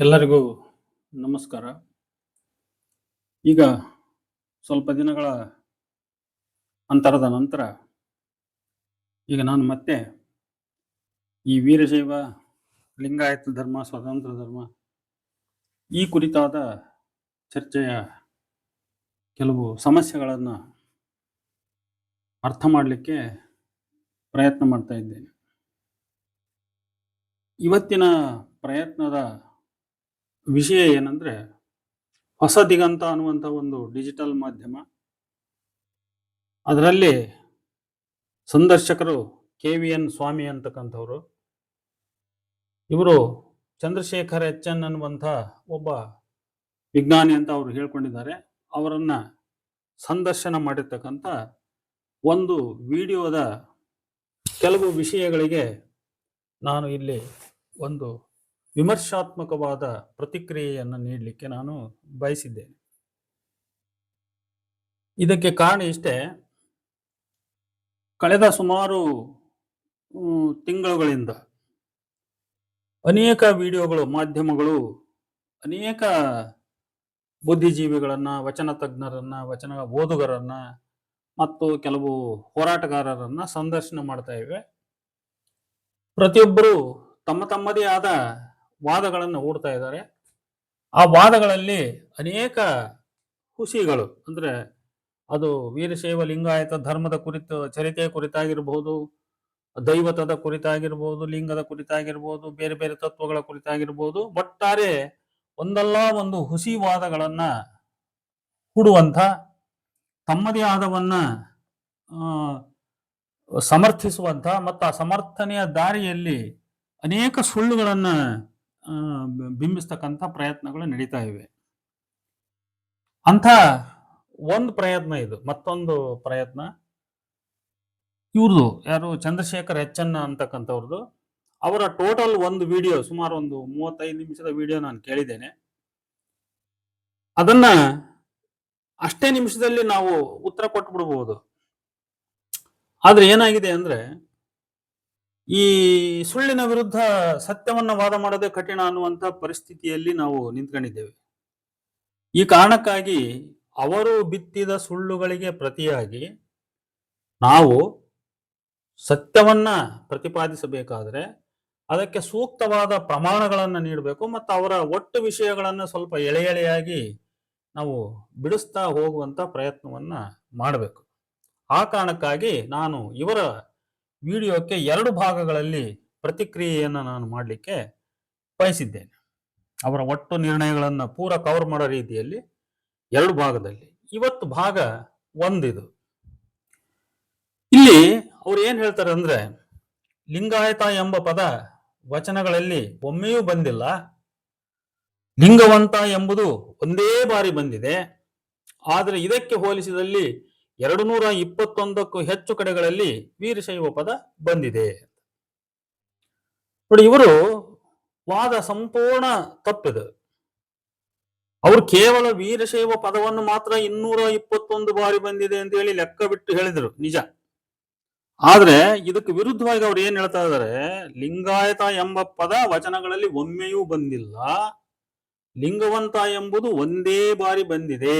ಎಲ್ಲರಿಗೂ ನಮಸ್ಕಾರ. ಈಗ ಸ್ವಲ್ಪ ದಿನಗಳ ಅಂತರದ ನಂತರ ಈಗ ನಾನು ಮತ್ತೆ ಈ ವೀರಶೈವ ಲಿಂಗಾಯತ ಧರ್ಮ, ಸ್ವತಂತ್ರ ಧರ್ಮ ಈ ಕುರಿತಾದ ಚರ್ಚೆಯ ಕೆಲವು ಸಮಸ್ಯೆಗಳನ್ನು ಅರ್ಥ ಮಾಡಲಿಕ್ಕೆ ಪ್ರಯತ್ನ ಮಾಡ್ತಾ ಇದ್ದೇನೆ. ಇವತ್ತಿನ ಪ್ರಯತ್ನದ ವಿಷಯ ಏನಂದರೆ ಹೊಸ ದಿಗಂತ ಅನ್ನುವಂಥ ಒಂದು ಡಿಜಿಟಲ್ ಮಾಧ್ಯಮ. ಅದರಲ್ಲಿ ಸಂದರ್ಶಕರು ಕೆ ವಿ ಎನ್ ಸ್ವಾಮಿ ಅಂತಕ್ಕಂಥವ್ರು. ಇವರು ಚಂದ್ರಶೇಖರ್ ಎಚ್ ಎನ್ ಅನ್ನುವಂಥ ಒಬ್ಬ ವಿಜ್ಞಾನಿ ಅಂತ ಅವರು ಹೇಳ್ಕೊಂಡಿದ್ದಾರೆ. ಅವರನ್ನ ಸಂದರ್ಶನ ಮಾಡಿರ್ತಕ್ಕಂಥ ಒಂದು ವಿಡಿಯೋದ ಕೆಲವು ವಿಷಯಗಳಿಗೆ ನಾನು ಇಲ್ಲಿ ಒಂದು ವಿಮರ್ಶಾತ್ಮಕವಾದ ಪ್ರತಿಕ್ರಿಯೆಯನ್ನು ನೀಡಲಿಕ್ಕೆ ನಾನು ಬಯಸಿದ್ದೇನೆ. ಇದಕ್ಕೆ ಕಾರಣ ಇಷ್ಟೇ, ಕಳೆದ ಸುಮಾರು ತಿಂಗಳುಗಳಿಂದ ಅನೇಕ ವಿಡಿಯೋಗಳು, ಮಾಧ್ಯಮಗಳು, ಅನೇಕ ಬುದ್ಧಿಜೀವಿಗಳನ್ನ, ವಚನ ತಜ್ಞರನ್ನ, ವಚನ ಓದುಗರನ್ನ ಮತ್ತು ಕೆಲವು ಹೋರಾಟಗಾರರನ್ನ ಸಂದರ್ಶನ ಮಾಡ್ತಾ ಇವೆ. ಪ್ರತಿಯೊಬ್ಬರು ತಮ್ಮ ತಮ್ಮದೇ ಆದ ವಾದಗಳನ್ನು ಹೂಡ್ತಾ ಇದ್ದಾರೆ. ಆ ವಾದಗಳಲ್ಲಿ ಅನೇಕ ಹುಸಿಗಳು, ಅಂದ್ರೆ ಅದು ವೀರಶೈವ ಲಿಂಗಾಯತ ಧರ್ಮದ ಕುರಿತು ಚರಿತೆಯ ಕುರಿತಾಗಿರ್ಬೋದು ದೈವತದ ಕುರಿತಾಗಿರ್ಬೋದು, ಲಿಂಗದ ಕುರಿತಾಗಿರ್ಬೋದು, ಬೇರೆ ಬೇರೆ ತತ್ವಗಳ ಕುರಿತಾಗಿರ್ಬೋದು, ಒಟ್ಟಾರೆ ಒಂದಲ್ಲ ಒಂದು ಹುಸಿ ವಾದಗಳನ್ನ ಹೂಡುವಂಥ, ತಮ್ಮದೇ ಆದವನ್ನ ಸಮರ್ಥಿಸುವಂಥ, ಮತ್ತು ಆ ಸಮರ್ಥನೆಯ ದಾರಿಯಲ್ಲಿ ಅನೇಕ ಸುಳ್ಳುಗಳನ್ನ ಬಿಂಬಿಸ್ತಕ್ಕಂಥ ಪ್ರಯತ್ನಗಳು ನಡೀತಾ ಇವೆ. ಅಂಥ ಒಂದು ಪ್ರಯತ್ನ ಇದು, ಮತ್ತೊಂದು ಪ್ರಯತ್ನ. ಇವ್ರದು ಯಾರು ಚಂದ್ರಶೇಖರ್ ಎಚ್ ಎನ್ ಅಂತಕ್ಕಂಥವ್ರದ್ದು ಅವರ ಟೋಟಲ್ ಒಂದು ವಿಡಿಯೋ, ಸುಮಾರು ಒಂದು ಮೂವತ್ತೈದು ನಿಮಿಷದ ವಿಡಿಯೋ ನಾನು ಕೇಳಿದ್ದೇನೆ. ಅದನ್ನ ಅಷ್ಟೇ ನಿಮಿಷದಲ್ಲಿ ನಾವು ಉತ್ತರ ಕೊಟ್ಟು ಬಿಡ್ಬೋದು ಆದ್ರೆ ಏನಾಗಿದೆ ಅಂದ್ರೆ ಈ ಸುಳ್ಳಿನ ವಿರುದ್ಧ ಸತ್ಯವನ್ನ ವಾದ ಮಾಡೋದೇ ಕಠಿಣ ಅನ್ನುವಂಥ ಪರಿಸ್ಥಿತಿಯಲ್ಲಿ ನಾವು ನಿಂತ್ಕೊಂಡಿದ್ದೇವೆ. ಈ ಕಾರಣಕ್ಕಾಗಿ ಅವರು ಬಿತ್ತಿದ ಸುಳ್ಳುಗಳಿಗೆ ಪ್ರತಿಯಾಗಿ ನಾವು ಸತ್ಯವನ್ನ ಪ್ರತಿಪಾದಿಸಬೇಕಾದ್ರೆ ಅದಕ್ಕೆ ಸೂಕ್ತವಾದ ಪ್ರಮಾಣಗಳನ್ನು ನೀಡಬೇಕು ಮತ್ತು ಅವರ ಒಟ್ಟು ವಿಷಯಗಳನ್ನು ಸ್ವಲ್ಪ ಎಳೆ ಎಳೆಯಾಗಿ ನಾವು ಬಿಡಿಸ್ತಾ ಹೋಗುವಂತ ಪ್ರಯತ್ನವನ್ನ ಮಾಡಬೇಕು. ಆ ಕಾರಣಕ್ಕಾಗಿ ನಾನು ಇವರ ವಿಡಿಯೋಕ್ಕೆ ಎರಡು ಭಾಗಗಳಲ್ಲಿ ಪ್ರತಿಕ್ರಿಯೆಯನ್ನು ನಾನು ಮಾಡಲಿಕ್ಕೆ ಬಯಸಿದ್ದೇನೆ. ಅವರ ಒಟ್ಟು ನಿರ್ಣಯಗಳನ್ನು ಪೂರ ಕವರ್ ಮಾಡೋ ರೀತಿಯಲ್ಲಿ ಎರಡು ಭಾಗದಲ್ಲಿ. ಇವತ್ತು ಭಾಗ ಒಂದಿದು. ಇಲ್ಲಿ ಅವ್ರು ಏನ್ ಹೇಳ್ತಾರೆ ಅಂದ್ರೆ, ಲಿಂಗಾಯತ ಎಂಬ ಪದ ವಚನಗಳಲ್ಲಿ ಒಮ್ಮೆಯೂ ಬಂದಿಲ್ಲ. ಲಿಂಗವಂತ ಎಂಬುದು ಒಂದೇ ಬಾರಿ ಬಂದಿದೆ. ಆದರೆ ಇದಕ್ಕೆ ಹೋಲಿಸಿದಲ್ಲಿ ಎರಡು ನೂರ ಇಪ್ಪತ್ತೊಂದಕ್ಕೂ ಹೆಚ್ಚು ಕಡೆಗಳಲ್ಲಿ ವೀರಶೈವ ಪದ ಬಂದಿದೆ ನೋಡಿ, ಇವರು ವಾದ ಸಂಪೂರ್ಣ ತಪ್ಪಿದೆ. ಅವರು ಕೇವಲ ವೀರಶೈವ ಪದವನ್ನು ಮಾತ್ರ ಇನ್ನೂರ ಇಪ್ಪತ್ತೊಂದು ಬಾರಿ ಬಂದಿದೆ ಅಂತ ಹೇಳಿ ಲೆಕ್ಕ ಬಿಟ್ಟು ಹೇಳಿದರು, ನಿಜ. ಆದ್ರೆ ಇದಕ್ಕೆ ವಿರುದ್ಧವಾಗಿ ಅವ್ರು ಏನ್ ಹೇಳ್ತಾ ಇದ್ದಾರೆ ಲಿಂಗಾಯತ ಎಂಬ ಪದ ವಚನಗಳಲ್ಲಿ ಒಮ್ಮೆಯೂ ಬಂದಿಲ್ಲ. ಲಿಂಗವಂತ ಎಂಬುದು ಒಂದೇ ಬಾರಿ ಬಂದಿದೆ.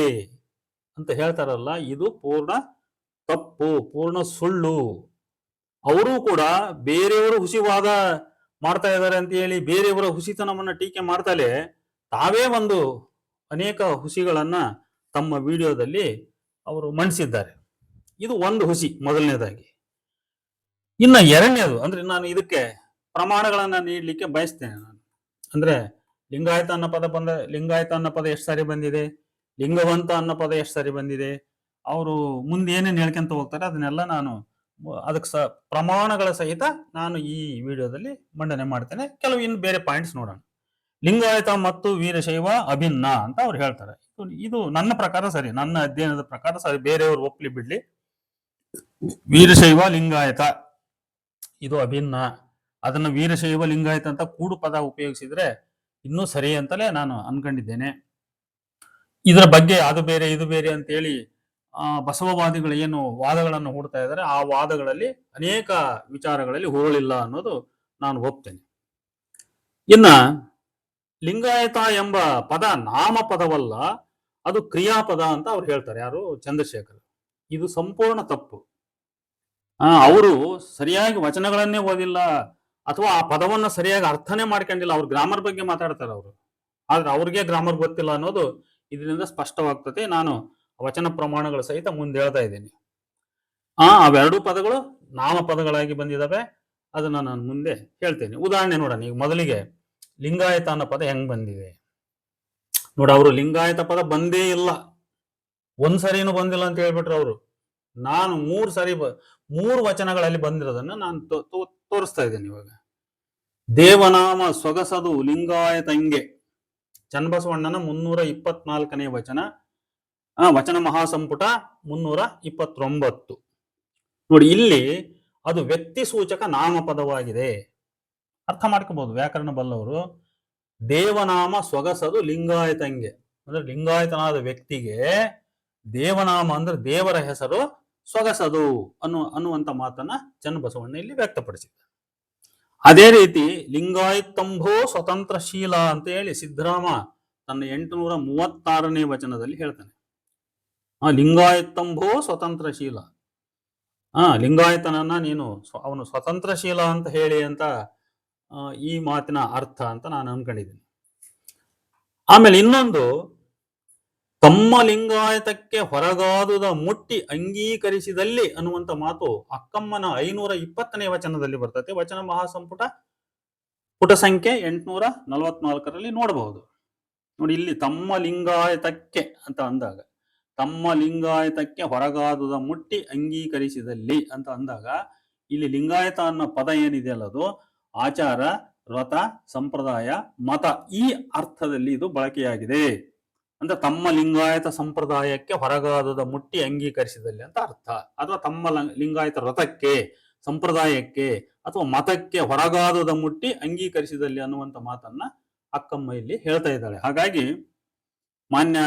ಅಂತ ಹೇಳ್ತಾರಲ್ಲ, ಇದು ಪೂರ್ಣ ತಪ್ಪು, ಪೂರ್ಣ ಸುಳ್ಳು. ಅವರು ಕೂಡ ಬೇರೆಯವರು ಹುಸಿವಾದ ಮಾಡ್ತಾ ಇದ್ದಾರೆ ಅಂತ ಹೇಳಿ ಬೇರೆಯವರ ಹುಸಿತನವನ್ನ ಟೀಕೆ ಮಾಡ್ತಲೇ ತಾವೇ ಒಂದು ಅನೇಕ ಹುಸಿಗಳನ್ನ ತಮ್ಮ ವಿಡಿಯೋದಲ್ಲಿ ಅವರು ಮಂಡಿಸಿದ್ದಾರೆ. ಇದು ಒಂದು ಹುಸಿ ಮೊದಲನೇದಾಗಿ. ಇನ್ನ ಎರಡನೇದು, ಅಂದ್ರೆ ನಾನು ಇದಕ್ಕೆ ಪ್ರಮಾಣಗಳನ್ನ ನೀಡಲಿಕ್ಕೆ ಬಯಸ್ತೇನೆ ನಾನು. ಅಂದ್ರೆ ಲಿಂಗಾಯತ ಅನ್ನೋ ಪದ ಬಂದ, ಲಿಂಗಾಯತ ಅನ್ನೋ ಪದ ಎಷ್ಟು ಸಾರಿ ಬಂದಿದೆ? ಲಿಂಗವಂತ ಅನ್ನೋ ಪದ ಎಷ್ಟು ಸರಿ ಬಂದಿದೆ? ಅವರು ಮುಂದೆ ಏನೇನು ಹೇಳ್ಕೊಂತ ಹೋಗ್ತಾರೆ ಅದನ್ನೆಲ್ಲ ನಾನು ಅದಕ್ಕೆ ಸ ಪ್ರಮಾಣಗಳ ಸಹಿತ ನಾನು ಈ ವಿಡಿಯೋದಲ್ಲಿ ಮಂಡನೆ ಮಾಡ್ತೇನೆ. ಕೆಲವು ಇನ್ನು ಬೇರೆ ಪಾಯಿಂಟ್ಸ್ ನೋಡೋಣ. ಲಿಂಗಾಯತ ಮತ್ತು ವೀರಶೈವ ಅಭಿನ್ನ ಅಂತ ಅವ್ರು ಹೇಳ್ತಾರೆ. ಇದು- ನನ್ನ ಪ್ರಕಾರ ಸರಿ, ನನ್ನ ಅಧ್ಯಯನದ ಪ್ರಕಾರ ಸರಿ, ಬೇರೆಯವರು ಒಪ್ಲಿ ಬಿಡ್ಲಿ. ವೀರಶೈವ ಲಿಂಗಾಯತ, ಇದು ಅಭಿನ್ನ. ಅದನ್ನ ವೀರಶೈವ ಲಿಂಗಾಯತ ಅಂತ ಕೂಡು ಪದ ಉಪಯೋಗಿಸಿದ್ರೆ ಇನ್ನೂ ಸರಿ ಅಂತಲೇ ನಾನು ಅನ್ಕೊಂಡಿದ್ದೇನೆ. ಇದರ ಬಗ್ಗೆ ಅದು ಬೇರೆ, ಇದು ಬೇರೆ ಅಂತೇಳಿ ಬಸವವಾದಿಗಳು ಏನು ವಾದಗಳನ್ನು ಹೂಡ್ತಾ ಇದ್ದಾರೆ, ಆ ವಾದಗಳಲ್ಲಿ ಅನೇಕ ವಿಚಾರಗಳಲ್ಲಿ ಹುರುಳಿಲ್ಲ ಅನ್ನೋದು ನಾನು ಒಪ್ತೇನೆ. ಇನ್ನ ಲಿಂಗಾಯತ ಎಂಬ ಪದ ನಾಮಪದವಲ್ಲ, ಅದು ಕ್ರಿಯಾಪದ ಅಂತ ಅವ್ರು ಹೇಳ್ತಾರೆ, ಯಾರು? ಚಂದ್ರಶೇಖರ್. ಇದು ಸಂಪೂರ್ಣ ತಪ್ಪು. ಅವರು ಸರಿಯಾಗಿ ವಚನಗಳನ್ನೇ ಓದಿಲ್ಲ, ಅಥವಾ ಆ ಪದವನ್ನು ಸರಿಯಾಗಿ ಅರ್ಥನೇ ಮಾಡ್ಕೊಂಡಿಲ್ಲ, ಅವ್ರು ಗ್ರಾಮರ್ ಬಗ್ಗೆ ಮಾತಾಡ್ತಾರೆ ಅವರು. ಆದ್ರೆ ಅವ್ರಿಗೆ ಗ್ರಾಮರ್ ಗೊತ್ತಿಲ್ಲ ಅನ್ನೋದು ಇದರಿಂದ ಸ್ಪಷ್ಟವಾಗ್ತದೆ. ನಾನು ವಚನ ಪ್ರಮಾಣಗಳ ಸಹಿತ ಮುಂದೆ ಹೇಳ್ತಾ ಇದ್ದೀನಿ. ಆ, ಅವೆರಡೂ ಪದಗಳು ನಾಮಪದಗಳಾಗಿ ಬಂದಿದ್ದಾವೆ ಅದನ್ನ ನಾನು ಮುಂದೆ ಹೇಳ್ತೇನೆ. ಉದಾಹರಣೆ ನೋಡೋಣ. ಈಗ ಮೊದಲಿಗೆ ಲಿಂಗಾಯತ ಅನ್ನೋ ಪದ ಹೆಂಗ್ ಬಂದಿದೆ? ನೋಡ, ಅವರು ಲಿಂಗಾಯತ ಪದ ಬಂದೇ ಇಲ್ಲ. ಒಂದ್ ಸರಿನೂ ಬಂದಿಲ್ಲ ಅಂತ ಹೇಳ್ಬಿಟ್ರು ಅವರು. ನಾನು ಮೂರು ಸರಿ ಮೂರು ವಚನಗಳಲ್ಲಿ ಬಂದಿರೋದನ್ನ ನಾನು ತೋರಿಸ್ತಾ ಇದ್ದೇನೆ ಇವಾಗ. ದೇವನಾಮ ಸೊಗಸದು ಲಿಂಗಾಯತಂಗೆ. ಚನ್ನಬಸವಣ್ಣನ ಮುನ್ನೂರ ಇಪ್ಪತ್ನಾಲ್ಕನೇ ವಚನ. ವಚನ ಮಹಾಸಂಪುಟ ಮುನ್ನೂರ ಇಪ್ಪತ್ತೊಂಬತ್ತು. ನೋಡಿ, ಇಲ್ಲಿ ಅದು ವ್ಯಕ್ತಿ ಸೂಚಕ ನಾಮಪದವಾಗಿದೆ. ಅರ್ಥ ಮಾಡ್ಕೋಬಹುದು ವ್ಯಾಕರಣ ಬಲ್ಲವರು. ದೇವನಾಮ ಸೊಗಸದು ಲಿಂಗಾಯತಂಗೆ. ಅಂದ್ರೆ ಲಿಂಗಾಯತನಾದ ವ್ಯಕ್ತಿಗೆ ದೇವನಾಮ ಅಂದ್ರೆ ದೇವರ ಹೆಸರು ಸೊಗಸದು ಅನ್ನು ಅನ್ನುವಂತ ಮಾತನ್ನ ಚನ್ನಬಸವಣ್ಣ ಇಲ್ಲಿ ವ್ಯಕ್ತಪಡಿಸಿದ್ದಾರೆ. ಅದೇ ರೀತಿ ಲಿಂಗಾಯತಂಭೋ ಸ್ವತಂತ್ರ ಶೀಲ ಅಂತ ಹೇಳಿ ಸಿದ್ದರಾಮ ತನ್ನ ಎಂಟುನೂರ ಮೂವತ್ತಾರನೇ ವಚನದಲ್ಲಿ ಹೇಳ್ತಾನೆ. ಆ ಲಿಂಗಾಯತಂಭೋ ಸ್ವತಂತ್ರ ಶೀಲ ಆ ಲಿಂಗಾಯತನನ್ನ ನೀನು ಅವನು ಸ್ವತಂತ್ರ ಸ್ವತಂತ್ರಶೀಲ ಅಂತ ಹೇಳಿ ಅಂತ ಈ ಮಾತಿನ ಅರ್ಥ ಅಂತ ನಾನು ಅನ್ಕೊಂಡಿದ್ದೀನಿ. ಆಮೇಲೆ ಇನ್ನೊಂದು ತಮ್ಮ ಲಿಂಗಾಯತಕ್ಕೆ ಹೊರಗಾದುದ ಮುಟ್ಟಿ ಅಂಗೀಕರಿಸಿದಲ್ಲಿ ಅನ್ನುವಂತ ಮಾತು ಅಕ್ಕಮ್ಮನ ಐನೂರ ಇಪ್ಪತ್ತನೇ ವಚನದಲ್ಲಿ ಬರ್ತದೆ. ವಚನ ಮಹಾಸಂಪುಟ ಪುಟ ಸಂಖ್ಯೆ ಎಂಟುನೂರ ನಲವತ್ನಾಲ್ಕರಲ್ಲಿ ನೋಡಬಹುದು. ನೋಡಿ ಇಲ್ಲಿ ತಮ್ಮ ಲಿಂಗಾಯತಕ್ಕೆ ಅಂತ ಅಂದಾಗ ತಮ್ಮ ಲಿಂಗಾಯತಕ್ಕೆ ಹೊರಗಾದುದ ಮುಟ್ಟಿ ಅಂಗೀಕರಿಸಿದಲ್ಲಿ ಅಂತ ಅಂದಾಗ, ಇಲ್ಲಿ ಲಿಂಗಾಯತ ಅನ್ನೋ ಪದ ಏನಿದೆ ಅದು ಆಚಾರ, ವ್ರತ, ಸಂಪ್ರದಾಯ, ಮತ ಈ ಅರ್ಥದಲ್ಲಿ ಇದು ಬಳಕೆಯಾಗಿದೆ. ಅಂದ್ರೆ ತಮ್ಮ ಲಿಂಗಾಯತ ಸಂಪ್ರದಾಯಕ್ಕೆ ಹೊರಗಾದದ ಮುಟ್ಟಿ ಅಂಗೀಕರಿಸಿದಲ್ಲಿ ಅಂತ ಅರ್ಥ. ಅಥವಾ ತಮ್ಮ ಲಿಂಗಾಯತ ವ್ರತಕ್ಕೆ ಸಂಪ್ರದಾಯಕ್ಕೆ ಅಥವಾ ಮತಕ್ಕೆ ಹೊರಗಾದದ ಮುಟ್ಟಿ ಅಂಗೀಕರಿಸಿದಲ್ಲಿ ಅನ್ನುವಂಥ ಮಾತನ್ನ ಅಕ್ಕಮ್ಮ ಇಲ್ಲಿ ಹೇಳ್ತಾ ಇದ್ದಾಳೆ. ಹಾಗಾಗಿ ಮಾನ್ಯ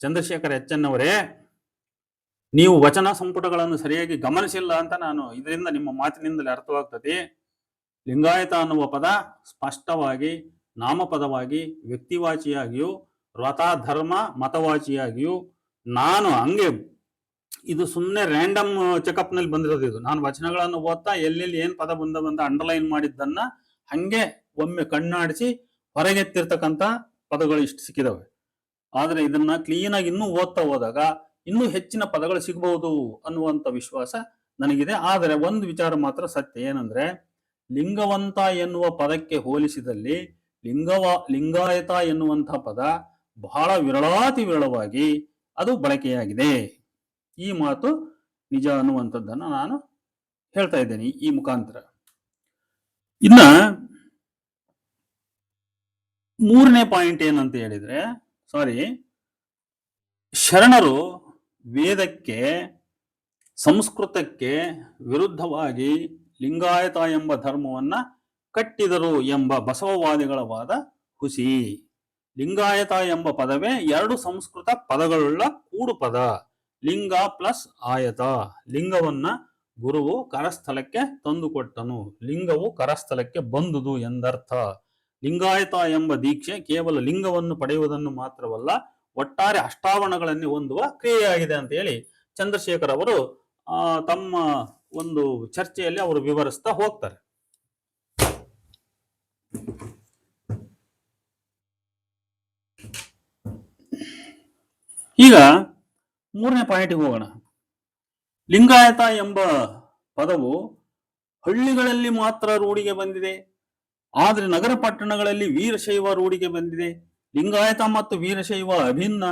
ಚಂದ್ರಶೇಖರ್ ಎಚ್ಚನ್ನವರೇ ನೀವು ವಚನ ಸಂಪುಟಗಳನ್ನು ಸರಿಯಾಗಿ ಗಮನಿಸಿಲ್ಲ ಅಂತ ನಾನು ಇದರಿಂದ ನಿಮ್ಮ ಮಾತಿನಿಂದಲೇ ಅರ್ಥವಾಗ್ತದೆ. ಲಿಂಗಾಯತ ಅನ್ನುವ ಪದ ಸ್ಪಷ್ಟವಾಗಿ, ನಾಮಪದವಾಗಿ, ವ್ಯಕ್ತಿವಾಚಿಯಾಗಿಯೂ ವ್ರತ, ಧರ್ಮ, ಮತವಾಚಿಯಾಗಿಯೂ ನಾನು ಹಂಗೆ ಇದು ಸುಮ್ಮನೆ ರ್ಯಾಂಡಮ್ ಚೆಕಪ್ನಲ್ಲಿ ಬಂದಿರೋದು ಇದು. ನಾನು ವಚನಗಳನ್ನು ಓದ್ತಾ ಎಲ್ಲೆಲ್ಲಿ ಏನ್ ಪದ ಬಂದ ಬಂದ ಅಂಡರ್ಲೈನ್ ಮಾಡಿದ್ದನ್ನ ಹಂಗೆ ಒಮ್ಮೆ ಕಣ್ಣಾಡಿಸಿ ಹೊರಗೆತ್ತಿರ್ತಕ್ಕಂಥ ಪದಗಳು ಇಷ್ಟು ಸಿಕ್ಕಿದವೆ. ಆದ್ರೆ ಇದನ್ನ ಕ್ಲೀನ್ ಆಗಿ ಇನ್ನೂ ಓದ್ತಾ ಹೋದಾಗ ಇನ್ನೂ ಹೆಚ್ಚಿನ ಪದಗಳು ಸಿಗಬಹುದು ಅನ್ನುವಂತ ವಿಶ್ವಾಸ ನನಗಿದೆ. ಆದರೆ ಒಂದು ವಿಚಾರ ಮಾತ್ರ ಸತ್ಯ ಏನಂದ್ರೆ ಲಿಂಗವಂತ ಎನ್ನುವ ಪದಕ್ಕೆ ಹೋಲಿಸಿದಲ್ಲಿ ಲಿಂಗವ, ಲಿಂಗಾಯತ ಎನ್ನುವಂತಹ ಪದ ಬಹಳ ವಿರಳಾತಿ ವಿರಳವಾಗಿ ಅದು ಬಳಕೆಯಾಗಿದೆ. ಈ ಮಾತು ನಿಜ ಅನ್ನುವಂಥದ್ದನ್ನು ನಾನು ಹೇಳ್ತಾ ಇದ್ದೇನೆ ಈ ಮುಖಾಂತರ. ಇನ್ನ ಮೂರನೇ ಪಾಯಿಂಟ್ ಏನಂತ ಹೇಳಿದ್ರೆ ಸಾರಿ ಶರಣರು ವೇದಕ್ಕೆ, ಸಂಸ್ಕೃತಕ್ಕೆ ವಿರುದ್ಧವಾಗಿ ಲಿಂಗಾಯತ ಎಂಬ ಧರ್ಮವನ್ನ ಕಟ್ಟಿದರು ಎಂಬ ಬಸವವಾದಿಗಳ ವಾದ ಹುಸಿ. ಲಿಂಗಾಯತ ಎಂಬ ಪದವೇ ಎರಡು ಸಂಸ್ಕೃತ ಪದಗಳುಳ್ಳ ಕೂಡು ಪದ ಲಿಂಗ ಪ್ಲಸ್ ಆಯತ. ಲಿಂಗವನ್ನ ಗುರುವು ಕರಸ್ಥಲಕ್ಕೆ ತಂದುಕೊಟ್ಟನು. ಲಿಂಗವು ಕರಸ್ಥಲಕ್ಕೆ ಬಂದುದು ಎಂದರ್ಥ. ಲಿಂಗಾಯತ ಎಂಬ ದೀಕ್ಷೆ ಕೇವಲ ಲಿಂಗವನ್ನು ಪಡೆಯುವುದನ್ನು ಮಾತ್ರವಲ್ಲ, ಒಟ್ಟಾರೆ ಅಷ್ಟಾವರಣಗಳನ್ನು ಹೊಂದುವ ಕ್ರಿಯೆಯಾಗಿದೆ ಅಂತ ಹೇಳಿ ಚಂದ್ರಶೇಖರ್ ಅವರು ತಮ್ಮ ಒಂದು ಚರ್ಚೆಯಲ್ಲಿ ಅವರು ವಿವರಿಸ್ತಾ ಹೋಗ್ತಾರೆ. ಈಗ ಮೂರನೇ ಪಾಯಿಂಟ್ಗೆ ಹೋಗೋಣ. ಲಿಂಗಾಯತ ಎಂಬ ಪದವು ಹಳ್ಳಿಗಳಲ್ಲಿ ಮಾತ್ರ ರೂಢಿಗೆ ಬಂದಿದೆ. ಆದರೆ ನಗರ ಪಟ್ಟಣಗಳಲ್ಲಿ ವೀರಶೈವ ರೂಢಿಗೆ ಬಂದಿದೆ. ಲಿಂಗಾಯತ ಮತ್ತು ವೀರಶೈವ ಅಭಿನ್ನ.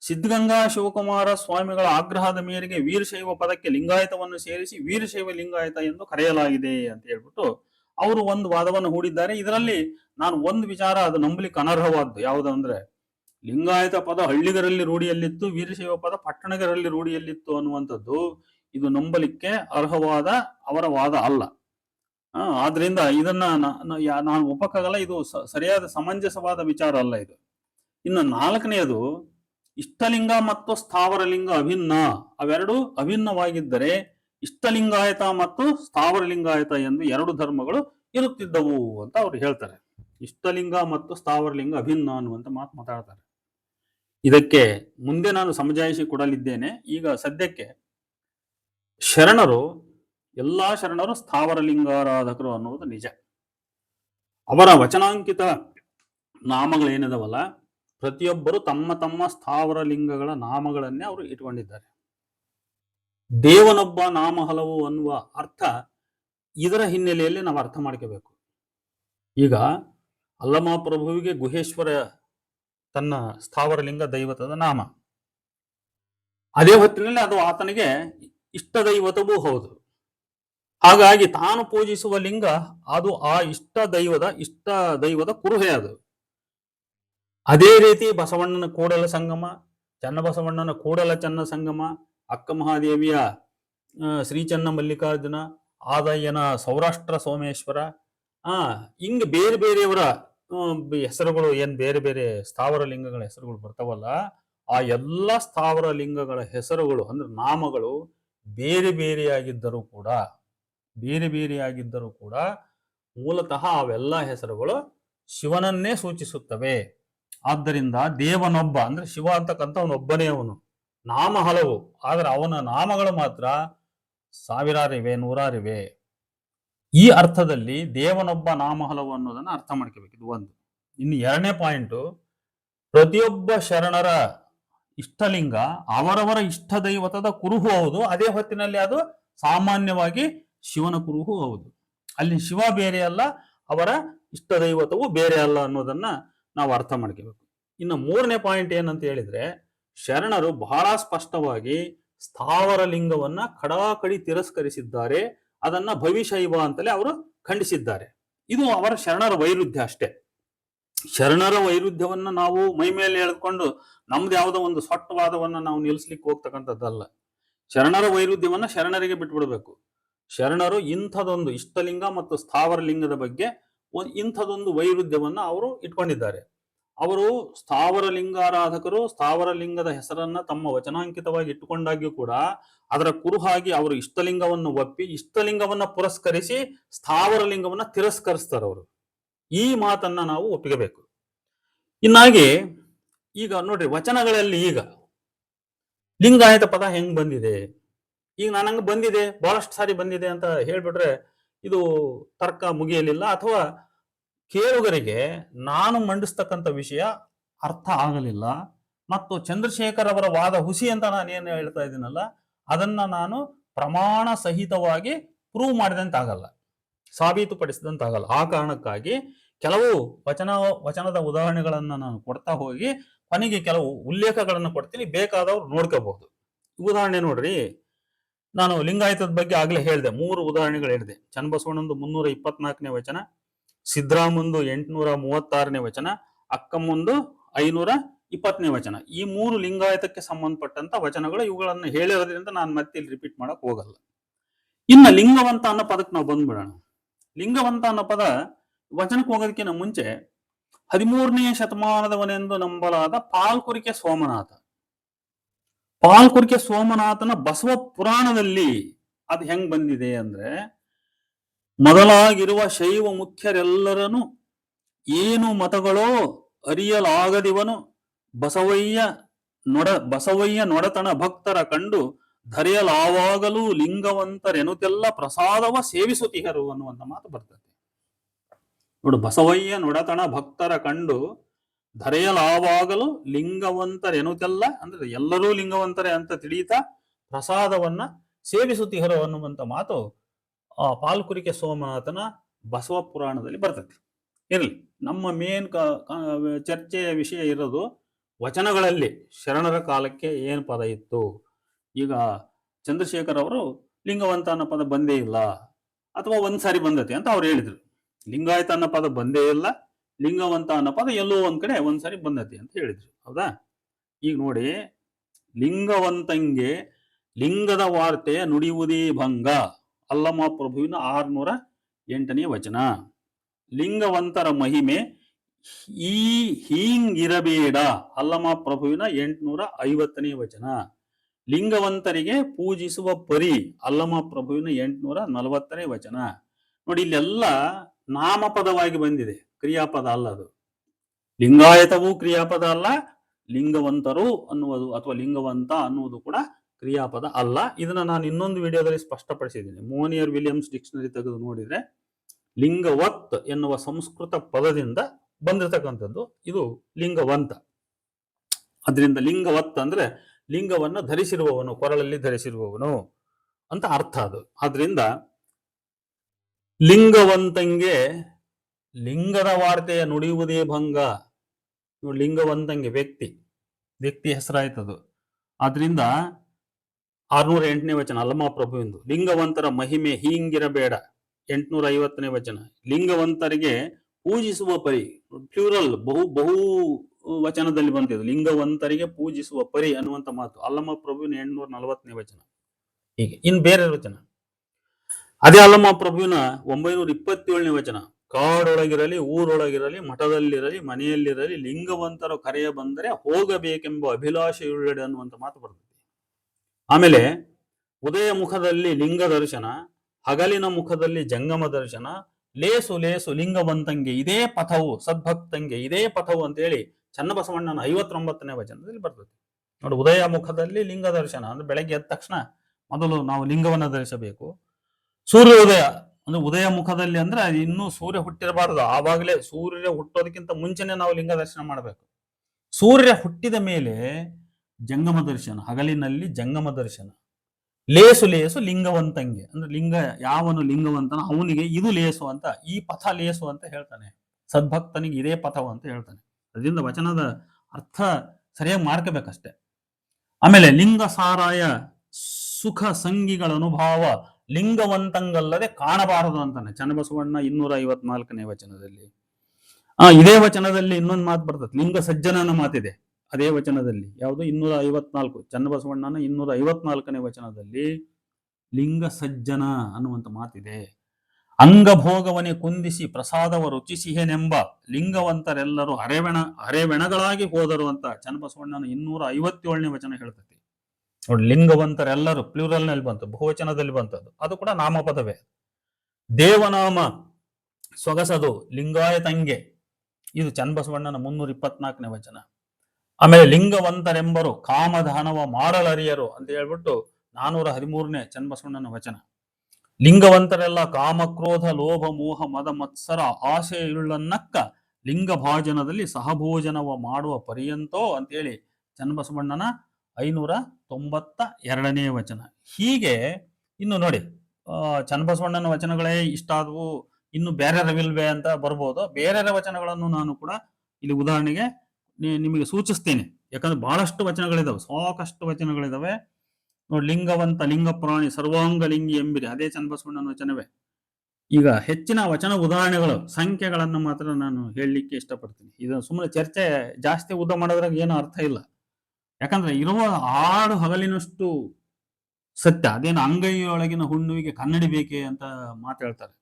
ಸಿದ್ಧಗಂಗಾ ಶಿವಕುಮಾರ ಸ್ವಾಮಿಗಳ ಆಗ್ರಹದ ಮೇರೆಗೆ ವೀರಶೈವ ಪದಕ್ಕೆ ಲಿಂಗಾಯತವನ್ನು ಸೇರಿಸಿ ವೀರಶೈವ ಲಿಂಗಾಯತ ಎಂದು ಕರೆಯಲಾಗಿದೆ ಅಂತ ಹೇಳ್ಬಿಟ್ಟು ಅವರು ಒಂದು ವಾದವನ್ನು ಹೂಡಿದ್ದಾರೆ. ಇದರಲ್ಲಿ ನಾನು ಒಂದು ವಿಚಾರ ಅದು ನಂಬಲಿಕ್ಕೆ ಅನರ್ಹವಾದ್ದು. ಯಾವುದಂದ್ರೆ ಲಿಂಗಾಯತ ಪದ ಹಳ್ಳಿಗರಲ್ಲಿ ರೂಢಿಯಲ್ಲಿತ್ತು, ವೀರಶೈವ ಪದ ಪಟ್ಟಣಗರಲ್ಲಿ ರೂಢಿಯಲ್ಲಿತ್ತು ಅನ್ನುವಂಥದ್ದು ಇದು ನಂಬಲಿಕ್ಕೆ ಅರ್ಹವಾದ ಅವರ ವಾದ ಅಲ್ಲ. ಆದ್ರಿಂದ ಇದನ್ನ ನಾನು ಒಪ್ಪಕ್ಕಾಗಲ್ಲ, ಇದು ಸರಿಯಾದ ಸಮಂಜಸವಾದ ವಿಚಾರ ಅಲ್ಲ ಇದು. ಇನ್ನು ನಾಲ್ಕನೆಯದು, ಇಷ್ಟಲಿಂಗ ಮತ್ತು ಸ್ಥಾವರಲಿಂಗ ಅಭಿನ್ನ. ಅವೆರಡು ಅಭಿನ್ನವಾಗಿದ್ದರೆ ಇಷ್ಟಲಿಂಗಾಯತ ಮತ್ತು ಸ್ಥಾವರಲಿಂಗಾಯತ ಎಂದು ಎರಡು ಧರ್ಮಗಳು ಇರುತ್ತಿದ್ದವು ಅಂತ ಅವ್ರು ಹೇಳ್ತಾರೆ. ಇಷ್ಟಲಿಂಗ ಮತ್ತು ಸ್ಥಾವರಲಿಂಗ ಅಭಿನ್ನ ಅನ್ನುವಂತ ಮಾತು ಮಾತಾಡ್ತಾರೆ. ಇದಕ್ಕೆ ಮುಂದೆ ನಾನು ಸಮಜಾಯಿಸಿ ಕೊಡಲಿದ್ದೇನೆ. ಈಗ ಸದ್ಯಕ್ಕೆ ಶರಣರು, ಎಲ್ಲಾ ಶರಣರು ಸ್ಥಾವರಲಿಂಗಾರಾಧಕರು ಅನ್ನುವುದು ನಿಜ. ಅವರ ವಚನಾಂಕಿತ ನಾಮಗಳೇನಿದವಲ್ಲ, ಪ್ರತಿಯೊಬ್ಬರು ತಮ್ಮ ತಮ್ಮ ಸ್ಥಾವರಲಿಂಗಗಳ ನಾಮಗಳನ್ನೇ ಅವರು ಇಟ್ಕೊಂಡಿದ್ದಾರೆ. ದೇವನೊಬ್ಬ ನಾಮ ಹಲವು ಅನ್ನುವ ಅರ್ಥ ಇದರ ಹಿನ್ನೆಲೆಯಲ್ಲಿ ನಾವು ಅರ್ಥ ಮಾಡ್ಕೋಬೇಕು. ಈಗ ಅಲ್ಲಮ ಪ್ರಭುವಿಗೆ ಗುಹೇಶ್ವರ ತನ್ನ ಸ್ಥಾವರಲಿಂಗ ದೈವತದ ನಾಮ. ಅದೇ ಹೊತ್ತಿನಲ್ಲಿ ಅದು ಆತನಿಗೆ ಇಷ್ಟ ದೈವತವೂ ಹೌದು. ಹಾಗಾಗಿ ತಾನು ಪೂಜಿಸುವ ಲಿಂಗ ಅದು ಆ ಇಷ್ಟ ದೈವದ ಇಷ್ಟ ದೈವದ ಕುರುಹೆ ಅದು. ಅದೇ ರೀತಿ ಬಸವಣ್ಣನ ಕೂಡಲ ಸಂಗಮ, ಚನ್ನಬಸವಣ್ಣನ ಕೂಡಲ ಚನ್ನ ಸಂಗಮ ಅಕ್ಕ ಮಹಾದೇವಿಯ ಶ್ರೀ ಚನ್ನ ಮಲ್ಲಿಕಾರ್ಜುನ ಆದಯ್ಯನ ಸೌರಾಷ್ಟ್ರ ಸೋಮೇಶ್ವರ, ಆ, ಹಿಂಗ್ ಬೇರೆ ಬೇರೆಯವರ ಹೆಸರುಗಳು ಏನ್ ಬೇರೆ ಬೇರೆ ಸ್ಥಾವರ ಲಿಂಗಗಳ ಹೆಸರುಗಳು ಬರ್ತಾವಲ್ಲ, ಆ ಎಲ್ಲ ಸ್ಥಾವರ ಲಿಂಗಗಳ ಹೆಸರುಗಳು ಅಂದ್ರೆ ನಾಮಗಳು ಬೇರೆ ಬೇರೆಯಾಗಿದ್ದರೂ ಕೂಡ, ಬೇರೆ ಬೇರೆಯಾಗಿದ್ದರೂ ಕೂಡ ಮೂಲತಃ ಅವೆಲ್ಲ ಹೆಸರುಗಳು ಶಿವನನ್ನೇ ಸೂಚಿಸುತ್ತವೆ. ಆದ್ದರಿಂದ ದೇವನೊಬ್ಬ ಅಂದ್ರೆ ಶಿವ ಅಂತಕ್ಕಂಥವನೊಬ್ಬನೇ ಅವನು. ನಾಮ ಹಲವು, ಆದ್ರೆ ಅವನ ನಾಮಗಳು ಮಾತ್ರ ಸಾವಿರಾರಿವೆ, ನೂರಾರಿವೆ. ಈ ಅರ್ಥದಲ್ಲಿ ದೇವನೊಬ್ಬ ನಾಮ ಹಲವು ಅನ್ನೋದನ್ನ ಅರ್ಥ ಮಾಡ್ಕೋಬೇಕು. ಇದು ಒಂದು. ಇನ್ನು ಎರಡನೇ ಪಾಯಿಂಟು ಪ್ರತಿಯೊಬ್ಬ ಶರಣರ ಇಷ್ಟಲಿಂಗ ಅವರವರ ಇಷ್ಟ ದೈವತದ ಕುರುಹು ಹೌದು. ಅದೇ ಹೊತ್ತಿನಲ್ಲಿ ಅದು ಸಾಮಾನ್ಯವಾಗಿ ಶಿವನ ಕುರುಹು ಹೌದು. ಅಲ್ಲಿ ಶಿವ ಬೇರೆ ಅಲ್ಲ, ಅವರ ಇಷ್ಟ ದೈವತವು ಬೇರೆ ಅಲ್ಲ ಅನ್ನೋದನ್ನ ನಾವು ಅರ್ಥ ಮಾಡ್ಕೋಬೇಕು. ಇನ್ನು ಮೂರನೇ ಪಾಯಿಂಟ್ ಏನಂತ ಹೇಳಿದ್ರೆ, ಶರಣರು ಬಹಳ ಸ್ಪಷ್ಟವಾಗಿ ಸ್ಥಾವರ ಲಿಂಗವನ್ನ ಕಡಾಕಡಿ ತಿರಸ್ಕರಿಸಿದ್ದಾರೆ. ಅದನ್ನ ಭವಿಶೈವ ಅಂತಲೇ ಅವರು ಖಂಡಿಸಿದ್ದಾರೆ. ಇದು ಅವರ ಶರಣರ ವೈರುಧ್ಯ ಅಷ್ಟೇ. ಶರಣರ ವೈರುಧ್ಯವನ್ನ ನಾವು ಮೈ ಮೇಲೆ ಎಳೆದುಕೊಂಡು ನಮ್ದು ಯಾವುದೋ ಒಂದು ಸೊಟ್ಟವಾದವನ್ನ ನಾವು ನಿಲ್ಲಿಸ್ಲಿಕ್ಕೆ ಹೋಗ್ತಕ್ಕಂಥದ್ದಲ್ಲ. ಶರಣರ ವೈರುಧ್ಯವನ್ನ ಶರಣರಿಗೆ ಬಿಟ್ಬಿಡ್ಬೇಕು. ಶರಣರು ಇಂಥದೊಂದು ಇಷ್ಟಲಿಂಗ ಮತ್ತು ಸ್ಥಾವರಲಿಂಗದ ಬಗ್ಗೆ ಇಂಥದೊಂದು ವೈರುಧ್ಯವನ್ನ ಅವರು ಇಟ್ಕೊಂಡಿದ್ದಾರೆ. ಅವರು ಸ್ಥಾವರ ಲಿಂಗಾರಾಧಕರು, ಸ್ಥಾವರ ಲಿಂಗದ ಹೆಸರನ್ನ ತಮ್ಮ ವಚನಾಂಕಿತವಾಗಿ ಇಟ್ಟುಕೊಂಡಾಗ್ಯೂ ಕೂಡ ಅದರ ಕುರುಹಾಗಿ ಅವರು ಇಷ್ಟಲಿಂಗವನ್ನು ಒಪ್ಪಿ, ಇಷ್ಟಲಿಂಗವನ್ನ ಪುರಸ್ಕರಿಸಿ, ಸ್ಥಾವರ ಲಿಂಗವನ್ನ ತಿರಸ್ಕರಿಸ್ತಾರೆ ಅವರು. ಈ ಮಾತನ್ನ ನಾವು ಒಪ್ಪಿಗಬೇಕು. ಇನ್ನಾಗಿ ಈಗ ನೋಡ್ರಿ ವಚನಗಳಲ್ಲಿ ಈಗ ಲಿಂಗಾಯತ ಪದ ಹೆಂಗ್ ಬಂದಿದೆ? ಈಗ ನನಂಗೆ ಬಂದಿದೆ, ಬಹಳಷ್ಟು ಸಾರಿ ಬಂದಿದೆ ಅಂತ ಹೇಳ್ಬಿಟ್ರೆ ಇದು ತರ್ಕ ಮುಗಿಯಲಿಲ್ಲ ಅಥವಾ ಕೇಳುಗರಿಗೆ ನಾನು ಮಂಡಿಸ್ತಕ್ಕಂಥ ವಿಷಯ ಅರ್ಥ ಆಗಲಿಲ್ಲ. ಮತ್ತು ಚಂದ್ರಶೇಖರ್ ಅವರ ವಾದ ಹುಸಿ ಅಂತ ನಾನು ಏನು ಹೇಳ್ತಾ ಇದ್ದೀನಲ್ಲ, ಅದನ್ನ ನಾನು ಪ್ರಮಾಣ ಸಹಿತವಾಗಿ ಪ್ರೂವ್ ಮಾಡಿದಂತಾಗಲ್ಲ, ಸಾಬೀತುಪಡಿಸಿದಂತಾಗಲ್ಲ. ಆ ಕಾರಣಕ್ಕಾಗಿ ಕೆಲವು ವಚನ, ವಚನದ ಉದಾಹರಣೆಗಳನ್ನು ನಾನು ಕೊಡ್ತಾ ಹೋಗಿ, ಕೊನೆಗೆ ಕೆಲವು ಉಲ್ಲೇಖಗಳನ್ನು ಕೊಡ್ತೀನಿ, ಬೇಕಾದವ್ರು ನೋಡ್ಕೋಬಹುದು. ಉದಾಹರಣೆ ನೋಡ್ರಿ, ನಾನು ಲಿಂಗಾಯತದ ಬಗ್ಗೆ ಆಗ್ಲೇ ಹೇಳಿದೆ, ಮೂರು ಉದಾಹರಣೆಗಳು ಹೇಳಿದೆ. ಚನ್ನಬಸವಣ್ಣಂದು ಮುನ್ನೂರ ಇಪ್ಪತ್ನಾಲ್ಕನೇ ವಚನ ಸಿದ್ದರಾಮಂದು ಎಂಟುನೂರ ಮೂವತ್ತಾರನೇ ವಚನ ಅಕ್ಕಮ್ಮಂದು ಐನೂರ ಇಪ್ಪತ್ತನೇ ವಚನ. ಈ ಮೂರು ಲಿಂಗಾಯತಕ್ಕೆ ಸಂಬಂಧಪಟ್ಟಂತ ವಚನಗಳು ಇವುಗಳನ್ನು ಹೇಳಿರೋದ್ರಿಂದ ನಾನು ಮತ್ತೆ ಇಲ್ಲಿ ರಿಪೀಟ್ ಮಾಡಕ್ ಹೋಗಲ್ಲ. ಇನ್ನ ಲಿಂಗವಂತ ಅನ್ನೋ ಪದಕ್ಕೆ ನಾವು ಬಂದ್ಬಿಡೋಣ. ಲಿಂಗವಂತ ಅನ್ನೋ ಪದ ವಚನಕ್ಕೆ ಹೋಗೋದಕ್ಕಿಂತ ಮುಂಚೆ ಹದಿಮೂರನೇ ಶತಮಾನದವನೆಂದು ನಂಬಲಾದ ಪಾಲ್ಕುರಿಕೆ ಸೋಮನಾಥ. ಪಾಲ್ಕುರಿಕೆ ಸೋಮನಾಥನ ಬಸವ ಪುರಾಣದಲ್ಲಿ ಅದು ಹೆಂಗ್ ಬಂದಿದೆ ಅಂದ್ರೆ ಮೊದಲಾಗಿರುವ ಶೈವ ಮುಖ್ಯರೆಲ್ಲರನು ಏನು ಮತಗಳೋ ಅರಿಯಲಾಗದಿವನು ಬಸವಯ್ಯ ನೊಡ, ಬಸವಯ್ಯ ನೊಡತನ ಭಕ್ತರ ಕಂಡು ಧರೆಯಲಾವಾಗಲೂ ಲಿಂಗವಂತರೆನುತೆಲ್ಲ ಪ್ರಸಾದವ ಸೇವಿಸುತ್ತಿಹರು ಅನ್ನುವಂತ ಮಾತು ಬರ್ತದೆ. ನೋಡು, ಬಸವಯ್ಯ ನೊಡತನ ಭಕ್ತರ ಕಂಡು ಧರೆಯಲಾವಾಗಲು ಲಿಂಗವಂತರೆನುತೆಲ್ಲ ಅಂದ್ರೆ ಎಲ್ಲರೂ ಲಿಂಗವಂತರೇ ಅಂತ ತಿಳಿಯುತ್ತಾ ಪ್ರಸಾದವನ್ನ ಸೇವಿಸುತ್ತಿಹರು ಅನ್ನುವಂತ ಮಾತು ಪಾಲ್ಕುರಿಕೆ ಸೋಮನಾಥನ ಬಸವ ಪುರಾಣದಲ್ಲಿ ಬರ್ತದೆ ಇರಲಿ, ನಮ್ಮ ಮೇನ್ ಚರ್ಚೆಯ ವಿಷಯ ಇರೋದು ವಚನಗಳಲ್ಲಿ ಶರಣರ ಕಾಲಕ್ಕೆ ಏನು ಪದ ಇತ್ತು? ಈಗ ಚಂದ್ರಶೇಖರ್ ಅವರು ಲಿಂಗವಂತ ಅನ್ನೋ ಪದ ಬಂದೇ ಇಲ್ಲ ಅಥವಾ ಒಂದ್ ಸಾರಿ ಬಂದತಿ ಅಂತ ಅವ್ರು ಹೇಳಿದ್ರು. ಲಿಂಗಾಯತ ಅನ್ನೋ ಪದ ಬಂದೇ ಇಲ್ಲ, ಲಿಂಗವಂತ ಅನ್ನೋ ಪದ ಎಲ್ಲೋ ಒಂದ್ ಕಡೆ ಒಂದ್ಸರಿ ಬಂದತಿ ಅಂತ ಹೇಳಿದ್ರು. ಹೌದಾ? ಈಗ ನೋಡಿ, ಲಿಂಗವಂತಂಗೆ ಲಿಂಗದ ವಾರ್ತೆ ನುಡಿಯುವುದೇ ಭಂಗ. ಅಲ್ಲಮ ಪ್ರಭುವಿನ ಆರ್ನೂರ ಎಂಟನೇ ವಚನ. ಲಿಂಗವಂತರ ಮಹಿಮೆ ಈ ಹೀಂಗಿರಬೇಡ. ಅಲ್ಲಮ ಪ್ರಭುವಿನ ಎಂಟುನೂರ ಐವತ್ತನೇ ವಚನ. ಲಿಂಗವಂತರಿಗೆ ಪೂಜಿಸುವ ಪರಿ. ಅಲ್ಲಮ ಪ್ರಭುವಿನ ಎಂಟುನೂರ ನಲವತ್ತನೇ ವಚನ. ನೋಡಿ, ಇಲ್ಲೆಲ್ಲ ನಾಮಪದವಾಗಿ ಬಂದಿದೆ. ಕ್ರಿಯಾಪದ ಅಲ್ಲ ಅದು. ಲಿಂಗಾಯತವೂ ಕ್ರಿಯಾಪದ ಅಲ್ಲ. ಲಿಂಗವಂತರು ಅನ್ನುವುದು ಅಥವಾ ಲಿಂಗವಂತ ಅನ್ನುವುದು ಕೂಡ ಕ್ರಿಯಾಪದ ಅಲ್ಲ. ಇದನ್ನ ನಾನು ಇನ್ನೊಂದು ವಿಡಿಯೋದಲ್ಲಿ ಸ್ಪಷ್ಟಪಡಿಸಿದ್ದೀನಿ. ಮೋನಿಯರ್ ವಿಲಿಯಮ್ಸ್ ಡಿಕ್ಷನರಿ ತೆಗೆದು ನೋಡಿದ್ರೆ ಲಿಂಗವತ್ ಎನ್ನುವ ಸಂಸ್ಕೃತ ಪದದಿಂದ ಬಂದಿರತಕ್ಕಂಥದ್ದು ಇದು ಲಿಂಗವಂತ. ಅದರಿಂದ ಲಿಂಗವತ್ ಅಂದ್ರೆ ಲಿಂಗವನ್ನ ಧರಿಸಿರುವವನು, ಕೊರಳಲ್ಲಿ ಧರಿಸಿರುವವನು ಅಂತ ಅರ್ಥ ಅದು. ಆದ್ರಿಂದ ಲಿಂಗವಂತಂಗೆ ಲಿಂಗದ ವಾರ್ತೆಯ ನುಡಿಯುವುದೇ ಭಂಗ. ಲಿಂಗವಂತಂಗೆ ವ್ಯಕ್ತಿ. ವ್ಯಕ್ತಿ ಹೆಸರಾಯ್ತದು. ಆದ್ರಿಂದ ಆರ್ನೂರ ಎಂಟನೇ ವಚನ ಅಲ್ಲಮ ಪ್ರಭುವಿಂದು ಲಿಂಗವಂತರ ಮಹಿಮೆ ಹೀಂಗಿರಬೇಡ. ಎಂಟುನೂರ ಐವತ್ತನೇ ವಚನ. ಲಿಂಗವಂತರಿಗೆ ಪೂಜಿಸುವ ಪರಿ ಪ್ಯೂರಲ್ ಬಹು ಬಹು ವಚನದಲ್ಲಿ ಬಂದಿದೆ. ಲಿಂಗವಂತರಿಗೆ ಪೂಜಿಸುವ ಪರಿ ಅನ್ನುವಂತ ಮಾತು. ಅಲ್ಲಮ ಪ್ರಭುವಿನ ಎಂಟುನೂರ ನಲವತ್ತನೇ ವಚನ. ಹೀಗೆ. ಇನ್ ಬೇರೆ ವಚನ. ಅದೇ ಅಲ್ಲಮ ಪ್ರಭುವಿನ ಒಂಬೈನೂರ ಇಪ್ಪತ್ತೇಳನೇ ವಚನ. ಕಾಡೊಳಗಿರಲಿ, ಊರೊಳಗಿರಲಿ, ಮಠದಲ್ಲಿರಲಿ, ಮನೆಯಲ್ಲಿರಲಿ, ಲಿಂಗವಂತರ ಕರೆಯ ಬಂದರೆ ಹೋಗಬೇಕೆಂಬ ಅಭಿಲಾಷೆಯುಳ್ಳಡೆ ಅನ್ನುವಂತ ಮಾತು ಬರ್ತದೆ. ಆಮೇಲೆ ಉದಯ ಮುಖದಲ್ಲಿ ಲಿಂಗ ದರ್ಶನ, ಹಗಲಿನ ಮುಖದಲ್ಲಿ ಜಂಗಮ ದರ್ಶನ, ಲೇಸು ಲೇಸು ಲಿಂಗವಂತಂಗೆ ಇದೇ ಪಥವು, ಸದ್ಭಕ್ತಂಗೆ ಇದೇ ಪಥವು ಅಂತೇಳಿ ಚನ್ನಬಸವಣ್ಣನ ಐವತ್ತೊಂಬತ್ತನೇ ವಚನದಲ್ಲಿ ಬರ್ತದೆ. ನೋಡಿ, ಉದಯ ಮುಖದಲ್ಲಿ ಲಿಂಗ ದರ್ಶನ ಅಂದ್ರೆ ಬೆಳಗ್ಗೆ ಎದ್ದ ತಕ್ಷಣ ಮೊದಲು ನಾವು ಲಿಂಗವನ್ನು ಧರಿಸಬೇಕು. ಸೂರ್ಯೋದಯ ಅಂದ್ರೆ ಉದಯ ಮುಖದಲ್ಲಿ ಅಂದ್ರೆ ಅದು ಇನ್ನೂ ಸೂರ್ಯ ಹುಟ್ಟಿರಬಾರದು. ಆವಾಗಲೇ ಸೂರ್ಯ ಹುಟ್ಟೋದಕ್ಕಿಂತ ಮುಂಚೆನೆ ನಾವು ಲಿಂಗ ದರ್ಶನ ಮಾಡಬೇಕು. ಸೂರ್ಯ ಹುಟ್ಟಿದ ಮೇಲೆ ಜಂಗಮ ದರ್ಶನ, ಹಗಲಿನಲ್ಲಿ ಜಂಗಮ ದರ್ಶನ. ಲೇಸು ಲೇಸು ಲಿಂಗವಂತಂಗೆ. ಅಂದ್ರೆ ಲಿಂಗ, ಯಾವನು ಲಿಂಗವಂತನ, ಅವನಿಗೆ ಇದು ಲೇಸು ಅಂತ, ಈ ಪಥ ಲೇಸು ಅಂತ ಹೇಳ್ತಾನೆ. ಸದ್ಭಕ್ತನಿಗೆ ಇದೇ ಪಥವು ಅಂತ ಹೇಳ್ತಾನೆ. ಅದರಿಂದ ವಚನದ ಅರ್ಥ ಸರಿಯಾಗಿ ಮಾಡ್ಕೋಬೇಕಷ್ಟೆ. ಆಮೇಲೆ ಲಿಂಗ ಸಾರಾಯ, ಸುಖ ಸಂಗಿಗಳ ಅನುಭವ ಲಿಂಗವಂತಂಗಲ್ಲದೆ ಕಾಣಬಾರದು ಅಂತಾನೆ. ಚನ್ನಬಸವಣ್ಣ ಇನ್ನೂರ ಐವತ್ನಾಲ್ಕನೇ ವಚನದಲ್ಲಿ. ಆ, ಇದೇ ವಚನದಲ್ಲಿ ಇನ್ನೊಂದು ಮಾತು ಬರ್ತದೆ. ಲಿಂಗ ಸಜ್ಜನನ ಮಾತಿದೆ. ಅದೇ ವಚನದಲ್ಲಿ, ಯಾವುದು? ಇನ್ನೂರ ಐವತ್ನಾಲ್ಕು ಚನ್ನಬಸವಣ್ಣನ ಇನ್ನೂರ ಐವತ್ನಾಲ್ಕನೇ ವಚನದಲ್ಲಿ ಲಿಂಗ ಸಜ್ಜನ ಅನ್ನುವಂತ ಮಾತಿದೆ. ಅಂಗಭೋಗವನೇ ಕುಂದಿಸಿ, ಪ್ರಸಾದವ ರುಚಿಸಿಹೇನೆಂಬ ಲಿಂಗವಂತರೆಲ್ಲರೂ ಅರೆವೆಣ, ಅರೆವೆಣಗಳಾಗಿ ಹೋದರು ಅಂತ ಚನ್ನಬಸವಣ್ಣನ ಇನ್ನೂರ ಐವತ್ತೇಳನೇ ವಚನ ಹೇಳ್ತೈತಿ. ನೋಡಿ, ಲಿಂಗವಂತರೆಲ್ಲರೂ ಪ್ಲೂರಲ್ನಲ್ಲಿ ಬಂತು, ಬಹುವಚನದಲ್ಲಿ ಬಂತದ್ದು. ಅದು ಕೂಡ ನಾಮಪದವೇ. ದೇವನಾಮ ಸೊಗಸದು ಲಿಂಗಾಯತಂಗೆ. ಇದು ಚನ್ನಬಸವಣ್ಣನ ಮುನ್ನೂರ ಇಪ್ಪತ್ನಾಲ್ಕನೇ ವಚನ. ಆಮೇಲೆ ಲಿಂಗವಂತರೆಂಬರು, ಕಾಮಧಾನವ ಮಾಡಲರಿಯರು ಅಂತ ಹೇಳ್ಬಿಟ್ಟು ನಾನೂರ ಹದಿಮೂರನೇ ಚನ್ನಬಸವಣ್ಣನ ವಚನ. ಲಿಂಗವಂತರೆಲ್ಲ ಕಾಮಕ್ರೋಧ ಲೋಭ, ಮೋಹ, ಮದ, ಮತ್ಸರ ಆಶೆಯುಳ್ಳನ್ನಕ್ಕ ಲಿಂಗ ಭಾಜನದಲ್ಲಿ ಸಹಭೋಜನವ ಮಾಡುವ ಪರ್ಯಂತೋ ಅಂತೇಳಿ ಚನ್ನಬಸವಣ್ಣನ ಐನೂರ ತೊಂಬತ್ತ ಎರಡನೇ ವಚನ. ಹೀಗೆ ಇನ್ನು ನೋಡಿ ಚನ್ನಬಸವಣ್ಣನ ವಚನಗಳೇ ಇಷ್ಟಾದವು ಇನ್ನು ಬೇರೆ ರವಿಲ್ವೆ ಅಂತ ಬರ್ಬೋದು. ಬೇರೆ ವಚನಗಳನ್ನು ನಾನು ಕೂಡ ಇಲ್ಲಿ ಉದಾಹರಣೆಗೆ ನಿಮಗೆ ಸೂಚಿಸ್ತೇನೆ. ಯಾಕಂದ್ರೆ ಬಹಳಷ್ಟು ವಚನಗಳಿದಾವೆ, ಸಾಕಷ್ಟು ವಚನಗಳಿದಾವೆ. ನೋಡಿ ಲಿಂಗವಂತ ಲಿಂಗ ಪ್ರಾಣಿ ಸರ್ವಾಂಗ ಲಿಂಗಿ ಎಂಬಿರಿ ಅದೇ ಚನ್ನಬಸವಣ್ಣನ ವಚನವೇ. ಈಗ ಹೆಚ್ಚಿನ ವಚನ ಉದಾಹರಣೆಗಳು, ಸಂಖ್ಯೆಗಳನ್ನು ಮಾತ್ರ ನಾನು ಹೇಳಲಿಕ್ಕೆ ಇಷ್ಟಪಡ್ತೀನಿ. ಇದು ಸುಮ್ಮನೆ ಚರ್ಚೆ ಜಾಸ್ತಿ ಉದ್ದ ಮಾಡೋದ್ರಾಗ ಏನು ಅರ್ಥ ಇಲ್ಲ. ಯಾಕಂದ್ರೆ ಇರುವ ಆಡು ಹಗಲಿನಷ್ಟು ಸತ್ಯ, ಅದೇನು ಅಂಗೈಯೊಳಗಿನ ಹುಣ್ಣುವಿಗೆ ಕನ್ನಡಿ ಬೇಕೆ ಅಂತ ಮಾತು ಹೇಳ್ತಾರೆ.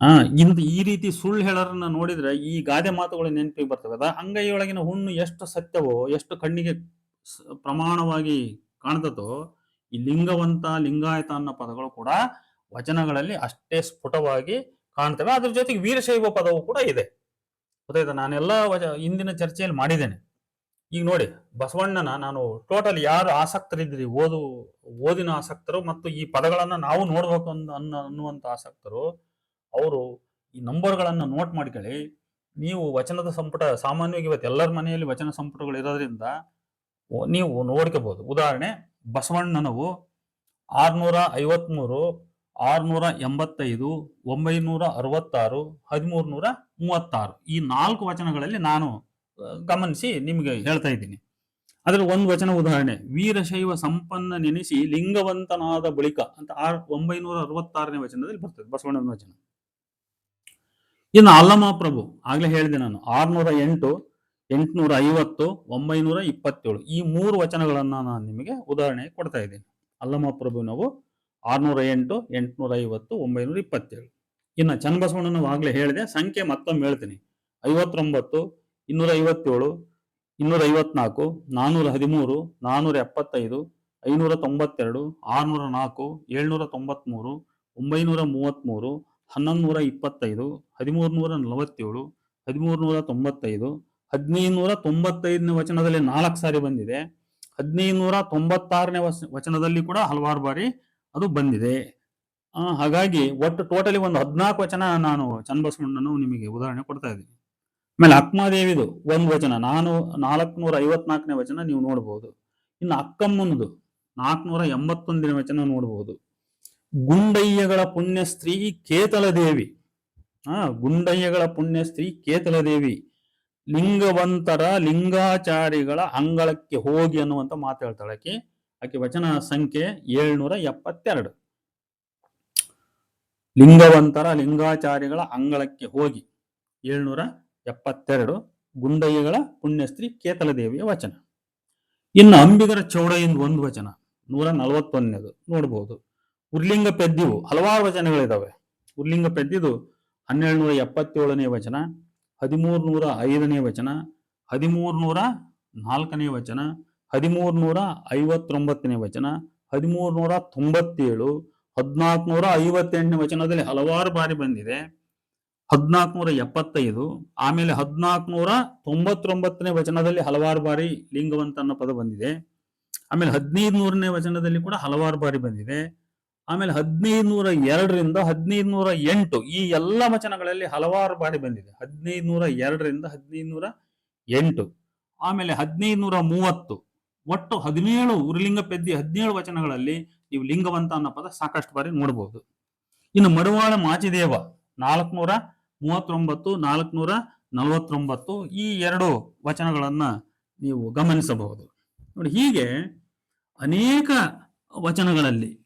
ಆ ಇಂದು ಈ ರೀತಿ ಸುಳ್ಳು ಹೇಳೋರನ್ನ ನೋಡಿದ್ರೆ ಈ ಗಾದೆ ಮಾತುಗಳು ನೆನಪಿಗೆ ಬರ್ತವೆ. ಅದ ಅಂಗೈಯೊಳಗಿನ ಹುಣ್ಣು ಎಷ್ಟು ಸತ್ಯವೋ, ಎಷ್ಟು ಕಣ್ಣಿಗೆ ಪ್ರಮಾಣವಾಗಿ ಕಾಣ್ತದೋ ಈ ಲಿಂಗವಂತ, ಲಿಂಗಾಯತ ಅನ್ನೋ ಪದಗಳು ಕೂಡ ವಚನಗಳಲ್ಲಿ ಅಷ್ಟೇ ಸ್ಫುಟವಾಗಿ ಕಾಣ್ತವೆ. ಅದ್ರ ಜೊತೆಗೆ ವೀರಶೈವ ಪದವು ಕೂಡ ಇದೆ. ಗೊತ್ತಾಯ್ತಾ? ನಾನೆಲ್ಲ ವಚ, ಇಂದಿನ ಚರ್ಚೆಯಲ್ಲಿ ಮಾಡಿದ್ದೇನೆ. ಈಗ ನೋಡಿ, ಬಸವಣ್ಣನ ನಾನು ಟೋಟಲ್ ಯಾರು ಆಸಕ್ತರಿದ್ದೀರಿ ಓದು, ಓದಿನ ಆಸಕ್ತರು ಮತ್ತು ಈ ಪದಗಳನ್ನ ನಾವು ನೋಡ್ಬೇಕು ಅನ್ನುವಂತ ಆಸಕ್ತರು ಅವರು ಈ ನಂಬರ್ಗಳನ್ನು ನೋಟ್ ಮಾಡ್ಕೊಳ್ಳಿ ನೀವು ವಚನದ ಸಂಪುಟ, ಸಾಮಾನ್ಯವಾಗಿ ಇವತ್ತು ಎಲ್ಲರ ಮನೆಯಲ್ಲಿ ವಚನ ಸಂಪುಟಗಳು ಇರೋದ್ರಿಂದ ನೀವು ನೋಡ್ಕೋಬಹುದು ಉದಾಹರಣೆ, ಬಸವಣ್ಣನವು ಆರ್ನೂರ ಐವತ್ಮೂರು ಆರ್ನೂರ ಎಂಬತ್ತೈದು ಒಂಬೈನೂರ ಅರವತ್ತಾರು ಹದಿಮೂರು ನೂರ ಮೂವತ್ತಾರು ಈ ನಾಲ್ಕು ವಚನಗಳಲ್ಲಿ ನಾನು ಗಮನಿಸಿ ನಿಮಗೆ ಹೇಳ್ತಾ ಇದ್ದೀನಿ. ಅದರ ಒಂದು ವಚನ ಉದಾಹರಣೆ, ವೀರಶೈವ ಸಂಪನ್ನ ನೆನೆಸಿ ಲಿಂಗವಂತನಾದ ಬಳಿಕ ಅಂತ ಆರ್ ಒಂಬೈನೂರ ಅರವತ್ತಾರನೇ ವಚನದಲ್ಲಿ ಬರ್ತದೆ ಬಸವಣ್ಣನ ವಚನ. ಇನ್ನು ಅಲ್ಲಮ ಪ್ರಭು, ಆಗ್ಲೇ ಹೇಳಿದೆ ನಾನು, ಆರ್ನೂರ ಎಂಟು ಎಂಟುನೂರ ಐವತ್ತು ಒಂಬೈನೂರ ಇಪ್ಪತ್ತೇಳು ಈ ಮೂರು ವಚನಗಳನ್ನ ನಾನು ನಿಮಗೆ ಉದಾಹರಣೆ ಕೊಡ್ತಾ ಇದ್ದೀನಿ. ಅಲ್ಲಮ ಪ್ರಭುನವು ಆರ್ನೂರ ಎಂಟು ಎಂಟುನೂರ ಐವತ್ತು ಒಂಬೈನೂರ ಇಪ್ಪತ್ತೇಳು ಇನ್ನು ಚನ್ನಬಸವಣ್ಣನ ಆಗ್ಲೇ ಹೇಳಿದೆ, ಸಂಖ್ಯೆ ಮತ್ತೊಮ್ಮೆ ಹೇಳ್ತೀನಿ. ಐವತ್ತೊಂಬತ್ತು ಇನ್ನೂರ ಐವತ್ತೇಳು ಇನ್ನೂರ ಐವತ್ನಾಲ್ಕು ನಾನ್ನೂರ ಹದಿಮೂರು ನಾನ್ನೂರ ಎಪ್ಪತ್ತೈದು ಐನೂರ ತೊಂಬತ್ತೆರಡು ಆರುನೂರ ನಾಲ್ಕು ಏಳ್ನೂರ ತೊಂಬತ್ಮೂರು ಒಂಬೈನೂರ ಮೂವತ್ತ್ಮೂರು ಹನ್ನೊಂದು ನೂರ ಇಪ್ಪತ್ತೈದು ಹದಿಮೂರು ನೂರ ನಲವತ್ತೇಳು ಹದಿಮೂರು ನೂರ ತೊಂಬತ್ತೈದು ಹದಿನೈದು ನೂರ ತೊಂಬತ್ತೈದನೇ ವಚನದಲ್ಲಿ ನಾಲ್ಕು ಸಾರಿ ಬಂದಿದೆ. ಹದಿನೈದು ನೂರ ತೊಂಬತ್ತಾರನೇ ವಚ- ವಚನದಲ್ಲಿ ಕೂಡ ಹಲವಾರು ಬಾರಿ ಅದು ಬಂದಿದೆ. ಹಾಗಾಗಿ ಒಟ್ಟು ಟೋಟಲಿ ಒಂದು ಹದಿನಾಲ್ಕು ವಚನ ನಾನು ಚನ್ನಬಸವಣ್ಣನು ನಿಮಗೆ ಉದಾಹರಣೆ ಕೊಡ್ತಾ ಇದ್ದೀನಿ. ಆಮೇಲೆ ಅಕ್ಮಾದೇವಿದು ಒಂದು ವಚನ, ನಾನು ನಾಲ್ಕುನೂರ ಐವತ್ನಾಲ್ಕನೇ ವಚನ ನೀವು ನೋಡ್ಬೋದು. ಇನ್ನು ಅಕ್ಕಮ್ಮನದು ನಾಲ್ಕುನೂರ ಎಂಬತ್ತೊಂದನೇ ವಚನ ನೋಡಬಹುದು ಗುಂಡಯ್ಯಗಳ ಪುಣ್ಯ ಸ್ತ್ರೀ ಕೇತಲ ದೇವಿ ಆ, ಗುಂಡಯ್ಯಗಳ ಪುಣ್ಯ ಸ್ತ್ರೀ ಕೇತಲ ದೇವಿ ಲಿಂಗವಂತರ ಲಿಂಗಾಚಾರಿಗಳ ಅಂಗಳಕ್ಕೆ ಹೋಗಿ ಅನ್ನುವಂತ ಮಾತು ಹೇಳ್ತಾಳೆ ಆಕೆ. ಆಕೆ ವಚನ ಸಂಖ್ಯೆ ಏಳ್ನೂರ ಎಪ್ಪತ್ತೆರಡು. ಲಿಂಗವಂತರ ಲಿಂಗಾಚಾರಿಗಳ ಅಂಗಳಕ್ಕೆ ಹೋಗಿ. ಏಳ್ನೂರ ಎಪ್ಪತ್ತೆರಡು. ಗುಂಡಯ್ಯಗಳ ಪುಣ್ಯಸ್ತ್ರೀ ಕೇತಲದೇವಿಯ ವಚನ. ಇನ್ನು ಅಂಬಿಗರ ಚೌಡಯ್ಯಂದು ಒಂದು ವಚನ. ನೂರ ನಲವತ್ತೊಂದನೇದು ನೋಡಬಹುದು ಉರ್ಲಿಂಗ ಪೆದ್ದಿವು ಹಲವಾರು ವಚನಗಳಿದಾವೆ. ಉರ್ಲಿಂಗ ಪೆದ್ದಿದು ಹನ್ನೆರಡು ನೂರ ಎಪ್ಪತ್ತೇಳನೇ ವಚನ ಹದಿಮೂರು ನೂರ ಐದನೇ ವಚನ ಹದಿಮೂರು ನೂರ ನಾಲ್ಕನೇ ವಚನ ಹದಿಮೂರು ನೂರ ಐವತ್ತೊಂಬತ್ತನೇ ವಚನ ಹದಿಮೂರು ನೂರ ತೊಂಬತ್ತೇಳು ಹದಿನಾಲ್ಕು ನೂರ ಐವತ್ತೆಂಟನೇ ವಚನದಲ್ಲಿ ಹಲವಾರು ಬಾರಿ ಬಂದಿದೆ. ಹದಿನಾಲ್ಕು ನೂರ ಎಪ್ಪತ್ತೈದು ಆಮೇಲೆ ಹದಿನಾಲ್ಕು ನೂರ ತೊಂಬತ್ತೊಂಬತ್ತನೇ ವಚನದಲ್ಲಿ ಹಲವಾರು ಬಾರಿ ಲಿಂಗವಂತ ಅನ್ನೋ ಪದ ಬಂದಿದೆ. ಆಮೇಲೆ ಹದಿನೈದು ನೂರನೇ ವಚನದಲ್ಲಿ ಕೂಡ ಹಲವಾರು ಬಾರಿ ಬಂದಿದೆ. ಆಮೇಲೆ ಹದಿನೈದು ನೂರ ಎರಡರಿಂದ ಹದಿನೈದು ನೂರ ಎಂಟು ಈ ಎಲ್ಲ ವಚನಗಳಲ್ಲಿ ಹಲವಾರು ಬಾರಿ ಬಂದಿದೆ. ಹದಿನೈದು ನೂರ ಎರಡರಿಂದ ಹದಿನೈದು ನೂರ ಎಂಟು. ಆಮೇಲೆ ಹದಿನೈದು ನೂರ ಮೂವತ್ತು. ಒಟ್ಟು ಹದಿನೇಳು ಉರುಲಿಂಗ ಪೆದ್ದಿ ಹದಿನೇಳು ವಚನಗಳಲ್ಲಿ ನೀವು ಲಿಂಗವಂತ ಅನ್ನೋ ಪದ ಸಾಕಷ್ಟು ಬಾರಿ ನೋಡಬಹುದು ಇನ್ನು ಮಡುವಾಳ ಮಾಚಿದೇವ ನಾಲ್ಕುನೂರ ಮೂವತ್ತೊಂಬತ್ತು, ನಾಲ್ಕುನೂರ ನಲವತ್ತೊಂಬತ್ತು ಈ ಎರಡು ವಚನಗಳನ್ನ ನೀವು ಗಮನಿಸಬಹುದು. ನೋಡಿ ಹೀಗೆ ಅನೇಕ ವಚನಗಳಲ್ಲಿ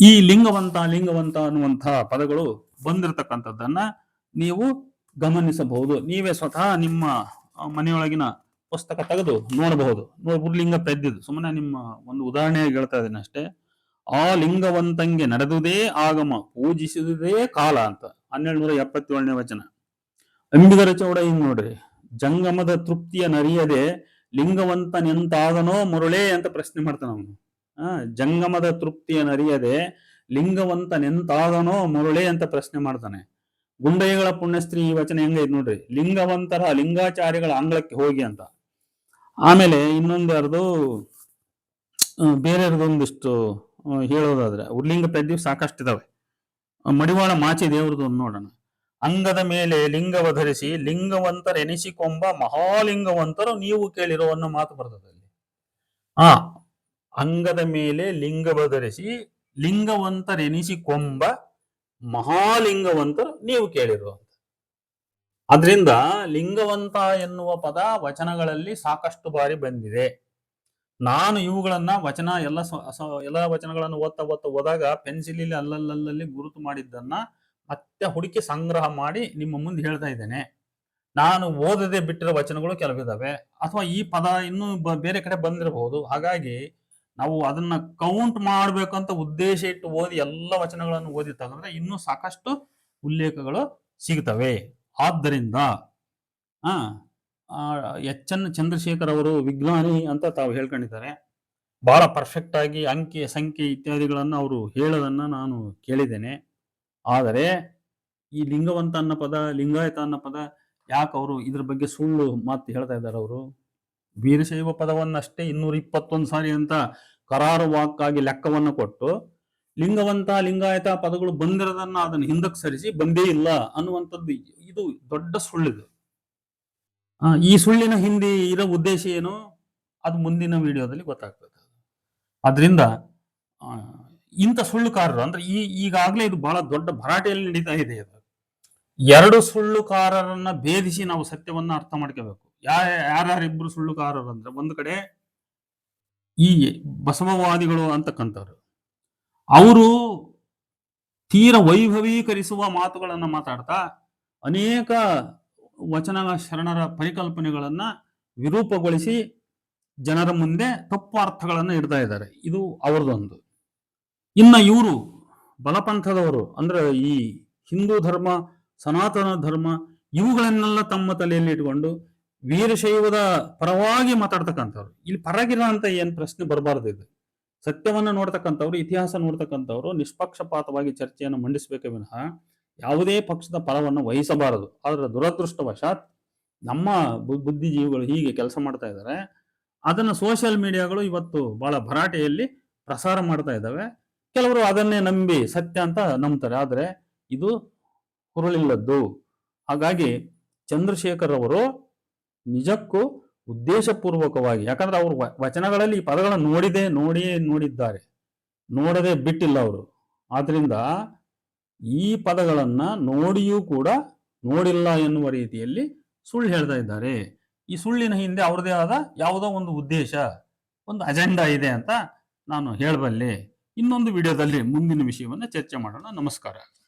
ಈ ಲಿಂಗವಂತ ಲಿಂಗವಂತ ಅನ್ನುವಂತಹ ಪದಗಳು ಬಂದಿರತಕ್ಕಂಥದ್ದನ್ನ ನೀವು ಗಮನಿಸಬಹುದು. ನೀವೇ ಸ್ವತಃ ನಿಮ್ಮ ಮನೆಯೊಳಗಿನ ಪುಸ್ತಕ ತೆಗೆದು ನೋಡಬಹುದು. ನೋಡ್ಬಿಟ್ಟು ಲಿಂಗ ಪೆದ್ದಿದ್ದು ಸುಮ್ಮನೆ ನಿಮ್ಮ ಒಂದು ಉದಾಹರಣೆಯಾಗಿ ಹೇಳ್ತಾ ಇದ್ದೀನಿ ಅಷ್ಟೇ. ಆ ಲಿಂಗವಂತಂಗೆ ನಡೆದುದೇ ಆಗಮ, ಪೂಜಿಸಿದುದೇ ಕಾಲ ಅಂತ. ಹನ್ನೆರಡು ನೂರ ಎಪ್ಪತ್ತೇಳನೇ ವಚನ. ಅಂಬಿಗರ ಚೌಡ ಹಿಂಗ್ ನೋಡ್ರಿ. ಜಂಗಮದ ತೃಪ್ತಿಯ ನರಿಯದೆ ಲಿಂಗವಂತನೆಂತಾದನೋ ಮುರುಳೆ ಅಂತ ಪ್ರಶ್ನೆ ಮಾಡ್ತಾನ ಅವನು. ಜಂಗಮದ ತೃಪ್ತಿಯನ್ನು ಅರಿಯದೆ ಲಿಂಗವಂತ ನೆಂತಾದನೋ ಮರುಳೆ ಅಂತ ಪ್ರಶ್ನೆ ಮಾಡ್ತಾನೆ. ಗುಂಡಯ್ಯಗಳ ಪುಣ್ಯಸ್ತ್ರೀ ಈ ವಚನ ಹೆಂಗೈತೆ ನೋಡ್ರಿ? ಲಿಂಗವಂತರ ಲಿಂಗಾಚಾರ್ಯಗಳ ಆಂಗ್ಲಕ್ಕೆ ಹೋಗಿ ಅಂತ. ಆಮೇಲೆ ಇನ್ನೊಂದರದು ಬೇರೆಯವ್ರದೊಂದಿಷ್ಟು ಹೇಳೋದಾದ್ರೆ, ಉರ್ಲಿಂಗ ಸಾಕಷ್ಟು ಇದಾವೆ. ಮಡಿವಾಳ ಮಾಚಿ ದೇವ್ರದ್ದು ನೋಡೋಣ. ಅಂಗದ ಮೇಲೆ ಲಿಂಗವ ಧರಿಸಿ, ಲಿಂಗವಂತರೆನಿಸಿಕೊಂಬ ಮಹಾಲಿಂಗವಂತರು ನೀವು ಕೇಳಿರೋ ಅನ್ನೋ ಮಾತು ಬರ್ತದೆ ಅಲ್ಲಿ. ಆ ಅಂಗದ ಮೇಲೆ ಲಿಂಗ ಬದರಿಸಿ ಲಿಂಗವಂತರೆನಿಸಿಕೊಂಬ ಮಹಾಲಿಂಗವಂತರು ನೀವು ಕೇಳಿರೋ ಅಂತ ಅದರಿಂದ ಲಿಂಗವಂತ ಎನ್ನುವ ಪದ ವಚನಗಳಲ್ಲಿ ಸಾಕಷ್ಟು ಬಾರಿ ಬಂದಿದೆ. ನಾನು ಇವುಗಳನ್ನ ವಚನ ಎಲ್ಲ ಎಲ್ಲ ವಚನಗಳನ್ನು ಓದ್ತಾ ಓದ್ತಾ ಹೋದಾಗ ಪೆನ್ಸಿಲಲ್ಲಿ ಅಲ್ಲಲ್ಲಲ್ಲಿ ಗುರುತು ಮಾಡಿದ್ದನ್ನ ಮತ್ತೆ ಹುಡುಕಿ ಸಂಗ್ರಹ ಮಾಡಿ ನಿಮ್ಮ ಮುಂದೆ ಹೇಳ್ತಾ ಇದ್ದೇನೆ. ನಾನು ಓದದೆ ಬಿಟ್ಟಿರೋ ವಚನಗಳು ಕೆಲವಿದಾವೆ. ಅಥವಾ ಈ ಪದ ಇನ್ನೂ ಬೇರೆ ಕಡೆ ಬಂದಿರಬಹುದು. ಹಾಗಾಗಿ ನಾವು ಅದನ್ನ ಕೌಂಟ್ ಮಾಡ್ಬೇಕಂತ ಉದ್ದೇಶ ಇಟ್ಟು ಓದಿ ಎಲ್ಲ ವಚನಗಳನ್ನು ಓದಿ ತಗೊಂಡ್ರೆ ಇನ್ನೂ ಸಾಕಷ್ಟು ಉಲ್ಲೇಖಗಳು ಸಿಗ್ತವೆ. ಆದ್ದರಿಂದ, ಆ ಎಚ್ ಎನ್ ಚಂದ್ರಶೇಖರ್ ಅವರು ವಿಜ್ಞಾನಿ ಅಂತ ತಾವು ಹೇಳ್ಕೊಂಡಿದ್ದಾರೆ. ಬಹಳ ಪರ್ಫೆಕ್ಟ್ ಆಗಿ ಅಂಕಿ, ಸಂಖ್ಯೆ ಇತ್ಯಾದಿಗಳನ್ನು ಅವರು ಹೇಳೋದನ್ನ ನಾನು ಕೇಳಿದ್ದೇನೆ. ಆದರೆ, ಈ ಲಿಂಗವಂತ ಅನ್ನೋ ಪದ ಲಿಂಗಾಯತ ಅನ್ನೋ ಪದ ಯಾಕೆ ಅವರು ಇದ್ರ ಬಗ್ಗೆ ಸುಳ್ಳು ಮಾತು ಹೇಳ್ತಾ ಇದ್ದಾರೆ ಅವರು? ವೀರಶೈವ ಪದವನ್ನಷ್ಟೇ ಇನ್ನೂರ ಇಪ್ಪತ್ತೊಂದು ಸಾರಿ ಅಂತ ಕರಾರು ವಾಕ್ಕಾಗಿ ಲೆಕ್ಕವನ್ನು ಕೊಟ್ಟು ಲಿಂಗವಂತ, ಲಿಂಗಾಯತ ಪದಗಳು ಬಂದಿರೋದನ್ನ ಅದನ್ನು ಹಿಂದಕ್ಕೆ ಸರಿಸಿ ಬಂದೇ ಇಲ್ಲ ಅನ್ನುವಂಥದ್ದು ಇದು ದೊಡ್ಡ ಸುಳ್ಳಿದು. ಈ ಸುಳ್ಳಿನ ಹಿಂದೆ ಇರೋ ಉದ್ದೇಶ ಏನು? ಅದು ಮುಂದಿನ ವಿಡಿಯೋದಲ್ಲಿ ಗೊತ್ತಾಗ್ತದೆ. ಅದರಿಂದ ಇಂಥ ಸುಳ್ಳುಕಾರರು, ಅಂದ್ರೆ ಈ, ಈಗಾಗಲೇ ಇದು ಬಹಳ ದೊಡ್ಡ ಭರಾಟೆಯಲ್ಲಿ ನಡೀತಾ ಇದೆ ಎರಡು ಸುಳ್ಳುಕಾರರನ್ನ ಭೇದಿಸಿ ನಾವು ಸತ್ಯವನ್ನ ಅರ್ಥ ಮಾಡ್ಕೋಬೇಕು. ಯಾರ್ಯಾರಿಬ್ರು ಸುಳ್ಳುಕಾರರು ಅಂದ್ರೆ ಒಂದು ಕಡೆ ಈ ಬಸವವಾದಿಗಳು ಅಂತಕ್ಕಂಥವ್ರು. ಅವರು ತೀರ ವೈಭವೀಕರಿಸುವ ಮಾತುಗಳನ್ನ ಮಾತಾಡ್ತಾ ಅನೇಕ ವಚನ ಶರಣರ ಪರಿಕಲ್ಪನೆಗಳನ್ನ ವಿರೂಪಗೊಳಿಸಿ ಜನರ ಮುಂದೆ ತಪ್ಪು ಅರ್ಥಗಳನ್ನು ಇಡ್ತಾ ಇದ್ದಾರೆ. ಇದು ಅವ್ರದೊಂದು ಇನ್ನ ಇವರು ಬಲಪಂಥದವರು ಅಂದ್ರೆ ಈ ಹಿಂದೂ ಧರ್ಮ, ಸನಾತನ ಧರ್ಮ ಇವುಗಳನ್ನೆಲ್ಲ ತಮ್ಮ ತಲೆಯಲ್ಲಿ ಇಟ್ಕೊಂಡು ವೀರಶೈವದ ಪರವಾಗಿ ಮಾತಾಡ್ತಕ್ಕಂಥವ್ರು. ಇಲ್ಲಿ ಪರಗಿರ ಅಂತ ಏನ್ ಪ್ರಶ್ನೆ ಬರಬಾರ್ದು ಇದು. ಸತ್ಯವನ್ನ ನೋಡ್ತಕ್ಕಂಥವ್ರು, ಇತಿಹಾಸ ನೋಡ್ತಕ್ಕಂಥವ್ರು ನಿಷ್ಪಕ್ಷಪಾತವಾಗಿ ಚರ್ಚೆಯನ್ನು ಮಂಡಿಸಬೇಕೇ ವಿನಃ ಯಾವುದೇ ಪಕ್ಷದ ಪರವನ್ನು ವಹಿಸಬಾರದು. ಆದರೆ ದುರದೃಷ್ಟವಶಾತ್ ನಮ್ಮ ಬುದ್ಧಿಜೀವಿಗಳು ಹೀಗೆ ಕೆಲಸ ಮಾಡ್ತಾ ಇದ್ದಾರೆ. ಅದನ್ನು ಸೋಷಿಯಲ್ ಮೀಡಿಯಾಗಳು ಇವತ್ತು ಬಹಳ ಭರಾಟೆಯಲ್ಲಿ ಪ್ರಸಾರ ಮಾಡ್ತಾ ಇದ್ದಾವೆ. ಕೆಲವರು ಅದನ್ನೇ ನಂಬಿ ಸತ್ಯ ಅಂತ ನಂಬ್ತಾರೆ. ಆದರೆ ಇದು ಹುರುಳಿಲ್ಲದ್ದು. ಹಾಗಾಗಿ ಚಂದ್ರಶೇಖರ್ ಅವರು ನಿಜಕ್ಕೂ ಉದ್ದೇಶಪೂರ್ವಕವಾಗಿ, ಯಾಕಂದ್ರೆ ಅವರು ವಚನಗಳಲ್ಲಿ ಈ ಪದಗಳನ್ನು ನೋಡಿದೆ, ನೋಡಿಯೇ ನೋಡಿದ್ದಾರೆ. ನೋಡದೆ ಬಿಟ್ಟಿಲ್ಲ ಅವರು. ಆದ್ರಿಂದ ಈ ಪದಗಳನ್ನ ನೋಡಿಯೂ ಕೂಡ ನೋಡಿಲ್ಲ ಎನ್ನುವ ರೀತಿಯಲ್ಲಿ ಸುಳ್ಳು ಹೇಳ್ತಾ ಇದ್ದಾರೆ. ಈ ಸುಳ್ಳಿನ ಹಿಂದೆ ಅವ್ರದೇ ಆದ ಯಾವುದೋ ಒಂದು ಉದ್ದೇಶ, ಒಂದು ಅಜೆಂಡಾ ಇದೆ ಅಂತ ನಾನು ಹೇಳಬಲ್ಲೆ. ಇನ್ನೊಂದು ವಿಡಿಯೋದಲ್ಲಿ ಮುಂದಿನ ವಿಷಯವನ್ನು ಚರ್ಚೆ ಮಾಡೋಣ. ನಮಸ್ಕಾರ.